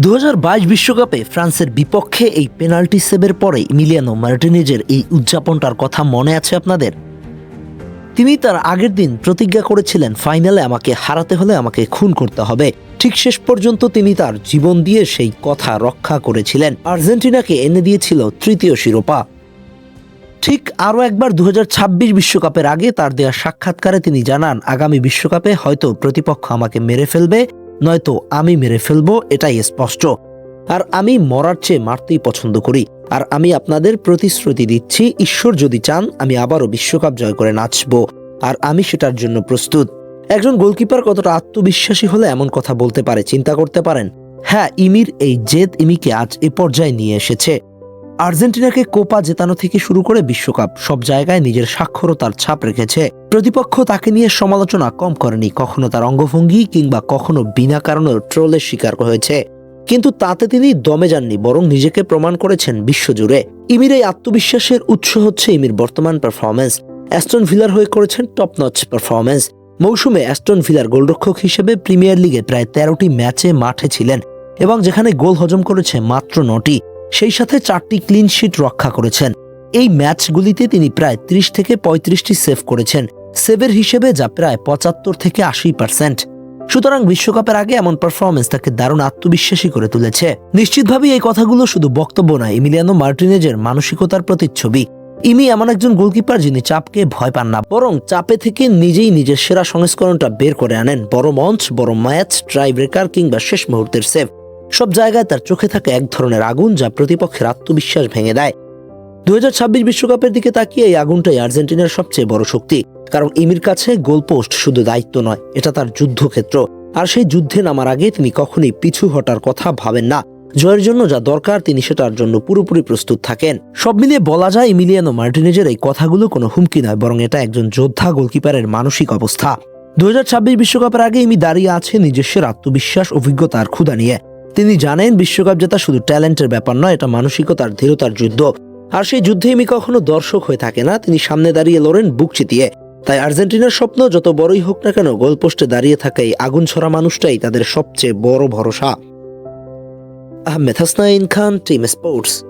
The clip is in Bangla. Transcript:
দু বিশ্বকাপে ফ্রান্সের বিপক্ষে এই পেনাল্টি সেভের পরে ইমিলিয়ানো মার্টিনেজের এই উদযাপনটার কথা মনে আছে আপনাদের? তিনি তার আগের দিন প্রতিজ্ঞা করেছিলেন, ফাইনালে আমাকে হারাতে হলে আমাকে খুন করতে হবে। ঠিক শেষ পর্যন্ত তিনি তার জীবন দিয়ে সেই কথা রক্ষা করেছিলেন। আর্জেন্টিনাকে এনে দিয়েছিল তৃতীয় শিরোপা। ঠিক আরও একবার দু বিশ্বকাপের আগে তার দেওয়া সাক্ষাৎকারে তিনি জানান, আগামী বিশ্বকাপে হয়তো প্রতিপক্ষ আমাকে মেরে ফেলবে। নয়তো আমি মেরে ফেলব এটাই স্পষ্ট। আর আমি মরার চেয়ে মারতেই পছন্দ করি। আর আমি আপনাদের প্রতিশ্রুতি দিচ্ছি, ঈশ্বর যদি চান, আমি আবারও বিশ্বকাপ জয় করে নাচব। আর আমি সেটার জন্য প্রস্তুত। একজন গোলকিপার কতটা আত্মবিশ্বাসী হলে এমন কথা বলতে পারে, চিন্তা করতে পারেন? হ্যাঁ ইমির এই জেদ ইমিকে আজ এ পর্যায়ে নিয়ে এসেছে। আর্জেন্টিনাকে কোপা জেতানো থেকে শুরু করে বিশ্বকাপ, সব জায়গায় নিজের স্বাক্ষরতার ছাপ রেখেছে। প্রতিপক্ষ তাকে নিয়ে সমালোচনা কম করেনি, কখনো তার অঙ্গভঙ্গি কিংবা কখনো বিনা কারণে ট্রোলের শিকার হয়েছে। কিন্তু তাতে তিনি দমে যাননি, বরং নিজেকে প্রমাণ করেছেন বিশ্বজুড়ে। ইমির এই আত্মবিশ্বাসের উৎস হচ্ছে ইমির বর্তমান পারফরমেন্স অ্যাস্টন ভিলার হয়ে করেছেন টপ নচ পারফরমেন্স মৌসুমে অ্যাস্টন ভিলার গোলরক্ষক হিসেবে প্রিমিয়ার লিগে প্রায় তেরোটি ম্যাচে মাঠে ছিলেন এবং যেখানে গোল হজম করেছে মাত্র নটি। সেই সাথে চারটি ক্লিন শিট রক্ষা করেছেন। এই ম্যাচগুলিতে তিনি প্রায় ত্রিশ থেকে পঁয়ত্রিশটি সেভ করেছেন। সেভের হিসেবে যা প্রায় পঁচাত্তর থেকে আশি পার্সেন্ট সুতরাং বিশ্বকাপের আগে এমন পারফরমেন্স তাকে দারুণ আত্মবিশ্বাসী করে তুলেছে। নিশ্চিতভাবেই এই কথাগুলো শুধু বক্তব্য নয়, ইমিলিয়ানো মার্টিনেজের মানসিকতার প্রতিচ্ছবি। ইমি এমন একজন গোলকিপার যিনি চাপকে ভয় পান না, বরং চাপে থেকে নিজেই নিজের সেরা সংস্করণটা বের করে আনেন। বড় মঞ্চ, বড় ম্যাচ ট্রাই ব্রেকার কিংবা শেষ মুহূর্তের সেভ সব জায়গায় তার চোখে থাকে এক ধরনের আগুন যা প্রতিপক্ষের আত্মবিশ্বাস ভেঙে দেয়। দু বিশ্বকাপের দিকে তাকিয়ে এই আগুনটাই আর্জেন্টিনার সবচেয়ে বড় শক্তি, কারণ ইমির কাছে গোলপোস্ট শুধু দায়িত্ব নয়, এটা তার যুদ্ধক্ষেত্র। আর সেই যুদ্ধে নামার আগে তিনি কখনোই পিছু হটার কথা ভাবেন না। জয়ের জন্য যা দরকার, তিনি সেটার জন্য পুরোপুরি প্রস্তুত থাকেন। সব মিলিয়ে বলা যায় ইমিলিয়ানো মার্টিনেজের এই কথাগুলো কোনো হুমকি নয়, বরং এটা একজন যোদ্ধা গোলকিপারের মানসিক অবস্থা। দু বিশ্বকাপের আগে ইমি দাঁড়িয়ে আছে নিজস্বের আত্মবিশ্বাস, অভিজ্ঞতা আর ক্ষুদা নিয়ে। তিনি জানেন বিশ্বকাপ জেতা শুধু ট্যালেন্টের ব্যাপার নয়, এটা মানসিকতার, ধীরতার যুদ্ধ। আর সেই যুদ্ধে মি কখনো দর্শক হয়ে থাকে না। তিনি সামনে দাঁড়িয়ে লড়েন বুক চিতিয়ে। তাই আর্জেন্টিনার স্বপ্ন যত বড়ই হোক না কেন, গোলপোস্টে দাঁড়িয়ে থাকা এই আগুন ছড়া মানুষটাই তাদের সবচেয়ে বড় ভরসা। Ahmed Hasnain Khan, team sports.